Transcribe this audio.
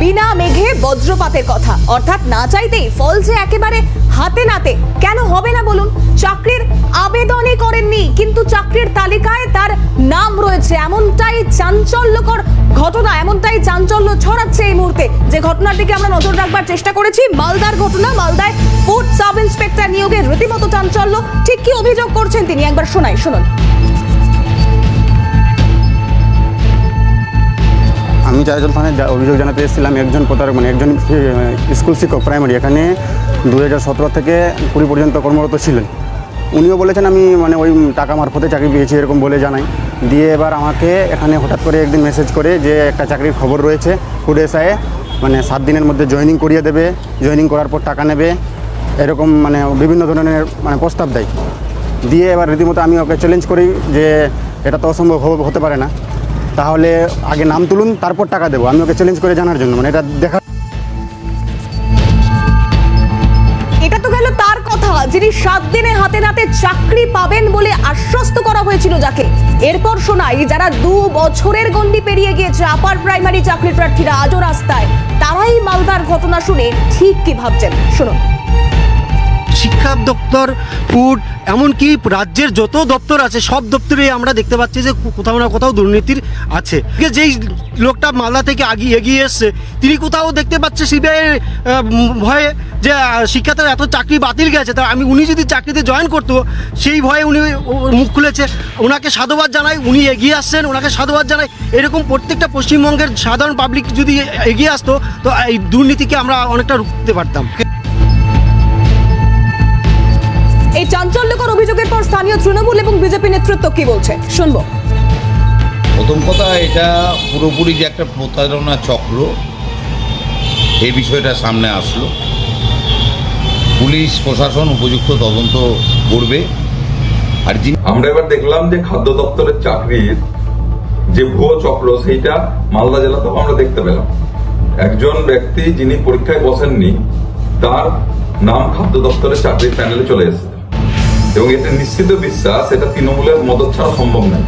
বিনা মেঘে বজ্রপাতের কথা। অর্থাৎ না চাইতেই ফল যে একেবারে হাতে নাতে, কেন হবে না বলুন? চাকরির আবেদনই করেননি, কিন্তু চাকরির তালিকায় তার নাম রয়েছে। এমনটাই চাঞ্চল্যকর ঘটনা, এমনটাই চাঞ্চল্য ছড়াচ্ছে এই মুহূর্তে। যে ঘটনার দিকে আমরা নজর রাখবার চেষ্টা করেছি, মালদার ঘটনা, মালদায় ফুড সাব ইন্সপেক্টর নিয়োগের রীতিমতো চাঞ্চল্য। ঠিক কি অভিযোগ করছেন তিনি? একবার শোনাই, শুনুন। আমি চারজন থানায় অভিযোগ জানাতে এসেছিলাম, একজন প্রতারক মানে একজন স্কুল শিক্ষক প্রাইমারি এখানে দু হাজার সতেরো থেকে কুড়ি পর্যন্ত কর্মরত ছিলেন। উনিও বলেছেন, আমি মানে ওই টাকা মারফতে চাকরি পেয়েছি, এরকম বলে জানাই। দিয়ে এবার আমাকে এখানে হঠাৎ করে একদিন মেসেজ করে যে, একটা চাকরির খবর রয়েছে এসআইয়ে মানে সাত দিনের মধ্যে জয়েনিং করিয়ে দেবে জয়েনিং করার পর টাকা নেবে। এরকম মানে বিভিন্ন ধরনের মানে প্রস্তাব দেয়। দিয়ে এবার রীতিমতো আমি ওকে চ্যালেঞ্জ করি যে, এটা তো অসম্ভব হতে পারে না। তাহলে আগে নাম তুলুন, তারপর টাকা দেবো। আমি ওকে চ্যালেঞ্জ করে জানার জন্য মানে এটা দেখা এটা তো গেল তার কথা, যিনি সাত দিনে হাতে নাতে চাকরি পাবেন বলে আশ্বস্ত করা হয়েছিল যাকে। এরপর শোনাই যারা দু বছরের গন্ডি পেরিয়ে গিয়েছে আপার প্রাইমারি চাকরি প্রার্থীরা আজও রাস্তায়, তারাই মালদার ঘটনা শুনে ঠিক কি ভাবছেন? শুনুন। শিক্ষা দপ্তর ফুড এমনকি রাজ্যের যত দপ্তর আছে সব দপ্তরে আমরা দেখতে পাচ্ছি যে কোথাও না কোথাও দুর্নীতির আছে। যেই লোকটা মালদা থেকে আগিয়ে এগিয়ে এসছে তিনি কোথাও দেখতে পাচ্ছে সিবিআই ভয়ে যে আহ, শিক্ষাতে এত চাকরি বাতিল গেছে তা আমি উনি যদি চাকরিতে জয়েন করতো সেই ভয়ে উনি মুখ খুলেছে। ওনাকে সাধুবাদ জানাই উনি এগিয়ে আসছেন ওনাকে সাধুবাদ জানাই। এরকম প্রত্যেকটা পশ্চিমবঙ্গের সাধারণ পাবলিক যদি এগিয়ে আসতো তো এই দুর্নীতিকে আমরা অনেকটা রুখতে পারতাম। চাঞ্চল্যকর অভিযোগের পর স্থানীয় তৃণমূল এবং বিজেপি নেতৃত্ব কি বলছে? শুনব। প্রথম কথা এটা পুরোপুরি যে একটা প্রতারণা চক্র এই বিষয়টা সামনে আসলো। পুলিশ প্রশাসন উপযুক্ত তদন্ত করবে। আর যিনি আমরা এবার দেখলাম যে খাদ্য দপ্তরের চাকরির যে ভুয়ো চক্র সেইটা মালদা জেলাতেও আমরা দেখতে পেলাম। একজন ব্যক্তি যিনি পরীক্ষায় বসেননি তার নাম খাদ্য দপ্তরের চাকরির প্যানেলে চলে এসেছে। এবং এটা নিশ্চিত বিশ্বাস এটা তৃণমূলের মদত ছাড়া সম্ভব নয়।